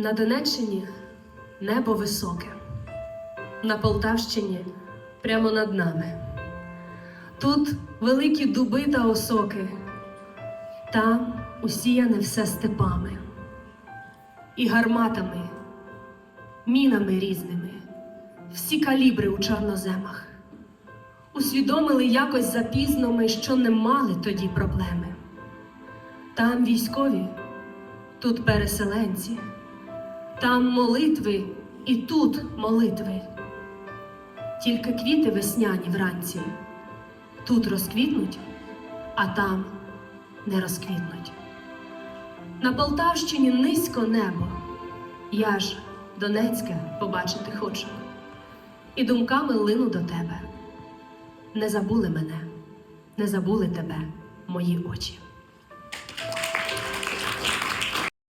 На Донеччині небо високе, на Полтавщині прямо над нами. Тут великі дуби та осоки, там усіяне все степами і гарматами, мінами різними, всі калібри у чорноземах. Усвідомили якось запізно ми, що не мали тоді проблеми. Там військові, тут переселенці, там молитви і тут молитви. Тільки квіти весняні вранці тут розквітнуть, а там не розквітнуть. На Полтавщині низько небо, я ж Донецьке побачити хочу, і думками лину до тебе. Не забули мене, не забули тебе, мої очі.